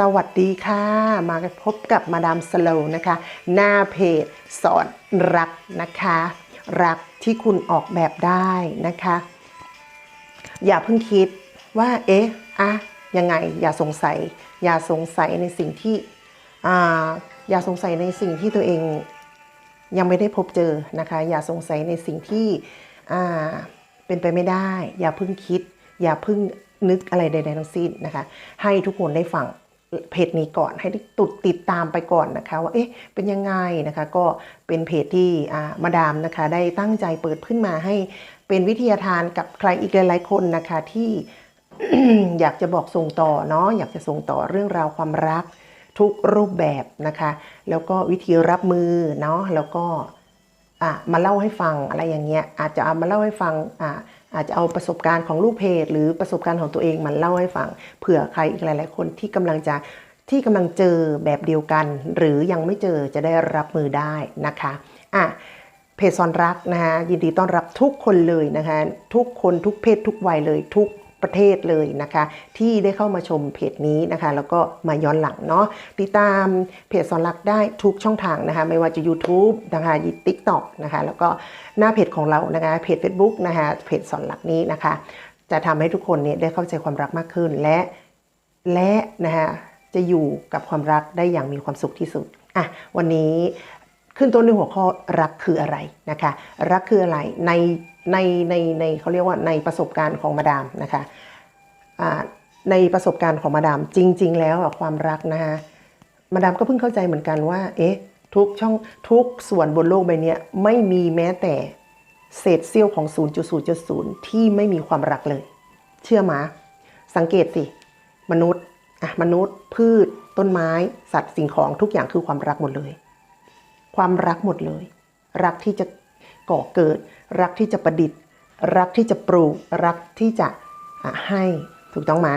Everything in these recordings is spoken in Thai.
สวัสดีค่ะ มาพบกับมาดามสโลนะคะ หน้าเพจสอนรักนะคะ รักที่คุณออกแบบได้นะคะ อย่าเพิ่งคิดว่า เอ๊ะอะยังไง อย่าสงสัย อย่าสงสัยในสิ่งที่อ่าอย่าสงสัยในสิ่งที่ตัวเองยังไม่ได้พบเจอนะคะ อย่าสงสัยในสิ่งที่อ่าเป็นไปไม่ได้ อย่าเพิ่งคิด อย่าเพิ่งนึกอะไรใดๆทั้งสิ้นนะคะ ให้ทุกคนได้ฟัง เพจนี้ก่อนให้ตุดติดตามไปก่อนนะคะว่าเอ๊ะเป็นยังไงนะคะ ก็เป็นเพจที่อามาดามนะคะ ได้ตั้งใจเปิดขึ้นมาให้เป็นวิทยาทานกับใครอีกหลายๆคนนะคะที่อยากจะบอกส่งต่อเนาะอยากจะส่งต่อเรื่องราวความรักทุกรูปแบบนะคะ แล้วก็วิธีรับมือเนาะแล้วก็อะมาเล่าให้ฟังอะไรอย่างเงี้ยอาจจะเอามาเล่าให้ฟังอะ อาจจะเอาประสบการณ์ของลูกเพจ หรือประสบการณ์ของตัวเองมาเล่าให้ฟัง เผื่อใครอีกหลาย ๆ คนที่กำลังจะที่กำลังเจอแบบเดียวกัน หรือยังไม่เจอจะได้รับมือได้นะคะอะเพจซอนรักนะคะยินดีต้อนรับทุกคนเลยนะคะ ทุกคนทุกเพศทุกวัยเลยทุก ประเทศเลยนะคะ ที่ได้เข้ามาชมเพจนี้นะคะ แล้วก็มาย้อนหลังเนาะติดตามเพจสอนรักได้ทุกช่องทางนะคะ ไม่ว่าจะ YouTube นะคะยิติ๊กตอกนะคะ แล้วก็หน้าเพจของเรานะคะเพจ Facebook นะคะเพจสอนรักนี้นะคะ จะทำให้ทุกคนเนี่ยได้เข้าใจความรักมากขึ้นและและนะคะจะอยู่กับความรักได้อย่างมีความสุขที่สุดอะวันนี้ขึ้นต้นด้วยหัวข้อรักคืออะไรนะคะ รักคืออะไรใน ในในในเขาเรียกว่าในประสบการณ์ของมาดามนะคะในประสบการณ์ของมาดามจริง ๆ แล้วความรักนะคะมาดามก็เพิ่งเข้าใจเหมือนกันว่า เอ๊ะทุกช่องทุกส่วนบนโลกใบนี้ไม่มีแม้แต่เศษเสี้ยวของ 0.0.0 ที่ไม่มีความรักเลย เชื่อมา สังเกตสิ มนุษย์อะมนุษย์ พืช ต้นไม้ สัตว์สิ่งของทุกอย่างคือความรักหมดเลย ความรักหมดเลย รักที่จะ ก่อเกิด รักที่จะประดิษฐ์ รักที่จะปลูก รักที่จะให้ถูกต้องไหม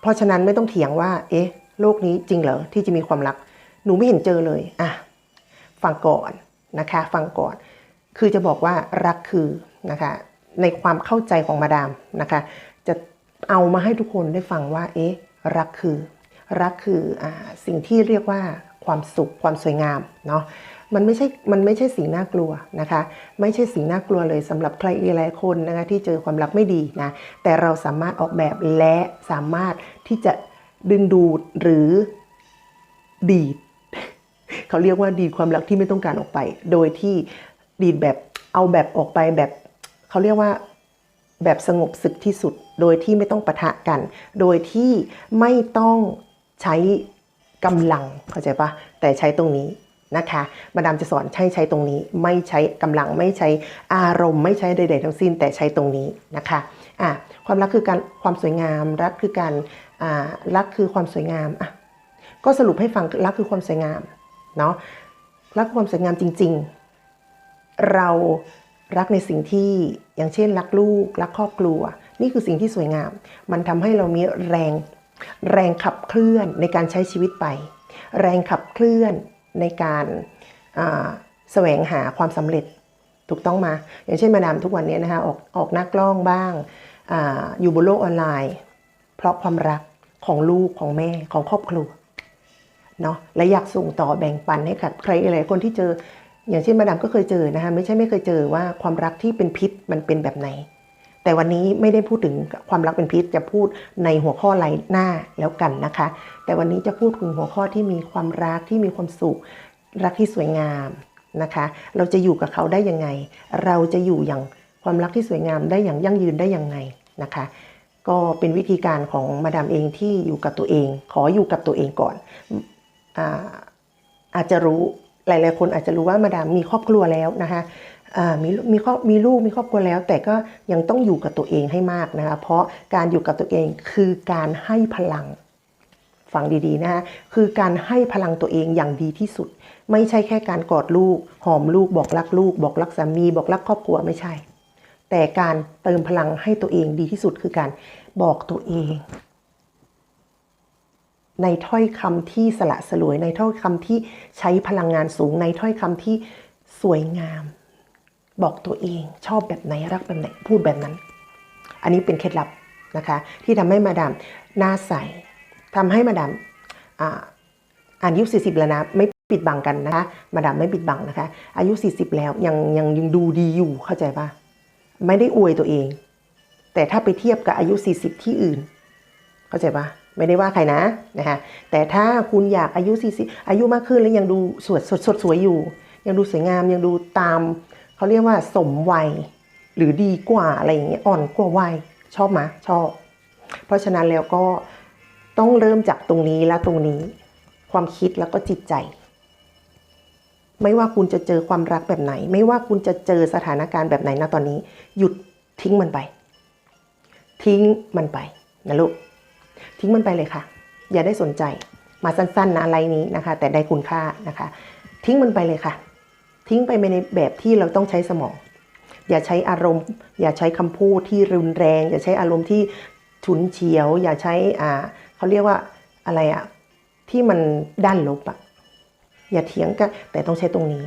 เพราะฉะนั้นไม่ต้องเถียงว่า เอ๊ะ โลกนี้จริงเหรอที่จะมีความรัก หนูไม่เห็นเจอเลยอะฟังก่อนนะคะ ฟังก่อน คือจะบอกว่ารักคือนะคะ ในความเข้าใจของมาดามนะคะ จะเอามาให้ทุกคนได้ฟังว่า เอ๊ะ รักคือ รักคืออ่าสิ่งที่เรียกว่าความสุขความสวยงามเนาะ มันไม่ใช่ มันไม่ใช่สิ่งน่ากลัวนะคะ ไม่ใช่สิ่งน่ากลัวเลยสำหรับใครหลายๆคนนะคะที่เจอความรักไม่ดีนะ แต่เราสามารถออกแบบและสามารถที่จะดึงดูดหรือดีด เขาเรียกว่าดีดความรักที่ไม่ต้องการออกไป โดยที่ดีดแบบเอาแบบออกไปแบบเขาเรียกว่าแบบสงบศึกที่สุด โดยที่ไม่ต้องปะทะกัน โดยที่ไม่ต้องใช้กำลังเข้าใจปะแต่ใช้ตรงนี้ นะคะ มาดามจะสอนใช้ใช้ตรงนี้ ไม่ใช้กำลังไม่ใช้อารมณ์ ไม่ใช้ใด ๆ ทั้งสิ้นแต่ใช้ตรงนี้นะคะอะความรักคือการความสวยงาม รักคือการอ่ารักคือความสวยงามอะก็สรุปให้ฟังรักคือความสวยงามเนาะรักความสวยงามจริง ๆ เรารักในสิ่งที่อย่างเช่น รักลูก รักครอบครัว นี่คือสิ่งที่สวยงาม มันทำให้เรามีแรงแรงขับเคลื่อนในการใช้ชีวิตไป แรงขับเคลื่อน ในการแสวงหาความสำเร็จถูกต้องมา อย่างเช่นมาดามทุกวันนี้นะคะออกออกน้ากล้องบ้างออยู่บนโลกออนไลน์ เพราะความรักของลูกของแม่ของครอบครัวเนาะและอยากส่งต่อแบ่งปันให้กับใครหลายคนที่เจอ อย่างเช่นมาดามก็เคยเจอนะคะไม่ใช่ไม่เคยเจอว่าความรักที่เป็นพิษมันเป็นแบบไหน แต่วันนี้ไม่ได้พูดถึงความรักเป็นพิษจะพูดในหัวข้อไลน์หน้าแล้วกันนะคะ แต่วันนี้จะพูดถึงหัวข้อที่มีความรักที่มีความสุข รักที่สวยงามนะคะ เราจะอยู่กับเขาได้ยังไง เราจะอยู่อย่างความรักที่สวยงามได้อย่างยั่งยืนได้ยังไงนะคะ ก็เป็นวิธีการของมาดามเองที่อยู่กับตัวเอง ขออยู่กับตัวเองก่อนอาอาจจะรู้หลาย ๆ คนอาจจะรู้ว่ามาดามมีครอบครัวแล้วนะคะ มีมีครอบมีลูกมีครอบครัวแล้ว แต่ก็ยังต้องอยู่กับตัวเองให้มากนะคะเพราะการอยู่กับตัวเองคือการให้พลังฟังดีๆนะคะคือการให้พลังตัวเองอย่างดีที่สุด ไม่ใช่แค่การกอดลูก หอมลูกบอกรักลูก บอกรักสามี บอกรักครอบครัวไม่ใช่ แต่การเติมพลังให้ตัวเองดีที่สุดคือการบอกตัวเอง ในถ้อยคำที่สละสลวยในถ้อยคำที่ใช้พลังงานสูงในถ้อยคำที่สวยงาม บอกตัวเองชอบแบบไหนรักแบบไหนพูดแบบนั้น อันนี้เป็นเคล็ดลับนะคะ ที่ทำให้มาดามหน้าใสทำให้มาดามอ่าอายุ40 แล้วนะไม่ปิดบังกันนะคะ มาดามไม่ปิดบังนะคะ อายุ 40 แล้วยังยังยังดูดีอยู่เข้าใจปะไม่ได้อวยตัวเอง แต่ถ้าไปเทียบกับอายุ 40 ที่อื่น เข้าใจปะไม่ได้ว่าใครนะนะคะแต่ถ้าคุณอยากอายุ 40 อายุมากขึ้นแล้วยังดูสวยสดสดสวยอยู่ ยังดูสวยงามยังดูตาม เขาเรียกว่าสมวัย หรือดีกว่าอะไรอย่างเงี้ยอ่อนกว่าวัยชอบไหมชอบ เพราะฉะนั้นแล้วก็ต้องเริ่มจากตรงนี้และตรงนี้ ความคิดแล้วก็จิตใจ ไม่ว่าคุณจะเจอความรักแบบไหน ไม่ว่าคุณจะเจอสถานการณ์แบบไหนนะตอนนี้ หยุดทิ้งมันไป ทิ้งมันไปนะลูกทิ้งมันไปเลยค่ะ อย่าได้สนใจมาสั้นๆนะอะไรนี้นะคะ แต่ได้คุณค่านะคะ ทิ้งมันไปเลยค่ะ ทิ้งไปในแบบที่เราต้องใช้สมอง อย่าใช้อารมณ์ อย่าใช้คำพูดที่รุนแรง อย่าใช้อารมณ์ที่ฉุนเฉียว อย่าใช้อ่าเขาเรียกว่าอะไรอะที่มันด้านลบอะอย่าเถียงกันแต่ต้องใช้ตรงนี้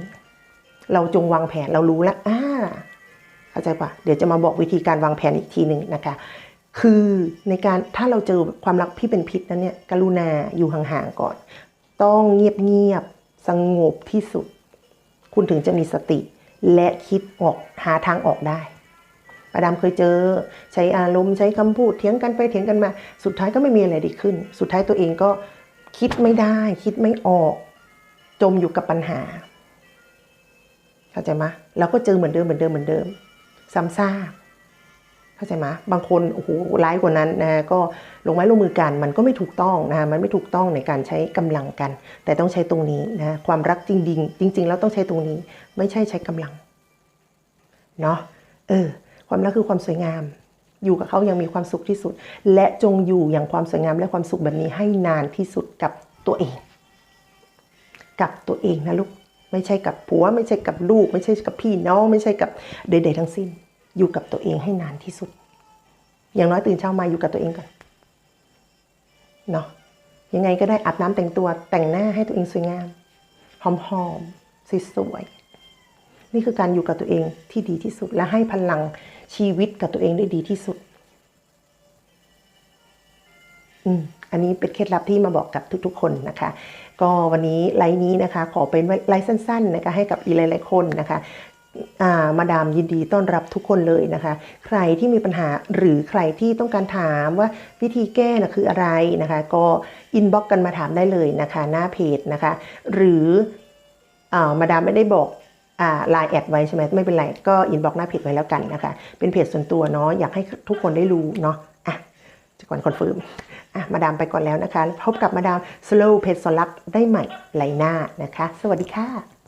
เราจงวางแผนเรารู้แล้วอ่าเข้าใจปะเดี๋ยวจะมาบอกวิธีการวางแผนอีกทีหนึ่งนะคะ คือในการถ้าเราเจอความรักที่เป็นพิษนั้นเนี่ยกรุณาอยู่ห่างๆก่อน ต้องเงียบๆสงบที่สุด คุณถึงจะมีสติ และคิดออกหาทางออกได้ประดามเคยเจอ ใช้อารมณ์ใช้คำพูดเถียงกันไปเถียงกันมา สุดท้ายก็ไม่มีอะไรดีขึ้น สุดท้ายตัวเองก็คิดไม่ได้ คิดไม่ออก จมอยู่กับปัญหาเข้าใจไหมเราก็เจอเหมือนเดิมเหมือนเดิมเหมือนเดิมซ้ำซาก เข้าใจไหมบางคนโอ้โหร้ายกว่านั้นนะก็ลงไม้ลงมือกันมันก็ไม่ถูกต้องนะมันไม่ถูกต้องในการใช้กำลังกัน แต่ต้องใช้ตรงนี้นะความรักจริงๆจริงๆแล้วต้องใช้ตรงนี้ ไม่ใช่ใช้กำลังเนาะเออความรักคือความสวยงาม อยู่กับเขายังมีความสุขที่สุด และจงอยู่อย่างความสวยงามและความสุขแบบนี้ให้นานที่สุดกับตัวเอง กับตัวเองนะลูกไม่ใช่กับผัว ไม่ใช่กับลูก ไม่ใช่กับพี่น้องไม่ใช่กับใดๆทั้งสิ้น อยู่กับตัวเองให้นานที่สุด อย่างน้อยตื่นเช้ามาอยู่กับตัวเองก่อนเนาะยังไงก็ได้อาบน้ำแต่งตัวแต่งหน้าให้ตัวเองสวยงามหอมๆสวยๆนี่คือการอยู่กับตัวเองที่ดีที่สุด และให้พลังชีวิตกับตัวเองได้ดีที่สุด อืมอันนี้เป็นเคล็ดลับที่มาบอกกับทุกๆ คนนะคะ ก็วันนี้ไลฟ์นี้นะคะ ขอเป็นไลฟ์สั้น ๆ นะคะให้กับอีหลายๆคนนะคะ มาดามยินดีต้อนรับทุกคนเลยนะคะ ใครที่มีปัญหาหรือใครที่ต้องการถามว่าวิธีแก้นะคืออะไรนะคะ ก็อินบ็อกกันมาถามได้เลยนะคะ หน้าเพจนะคะ หรืออามาดามไม่ได้บอกไลน์แอดไว้ใช่ไหมไม่เป็นไร ก็อินบ็อกหน้าเพจไว้แล้วกันนะคะ เป็นเพจส่วนตัวเนาะอยากให้ทุกคนได้รู้เนาะอะจะก่อนคอนเฟิร์มอะมาดามไปก่อนแล้วนะคะพบกับมาดามสโลว์เพจสลักได้ใหม่ไหลหน้านะคะ สวัสดีค่ะ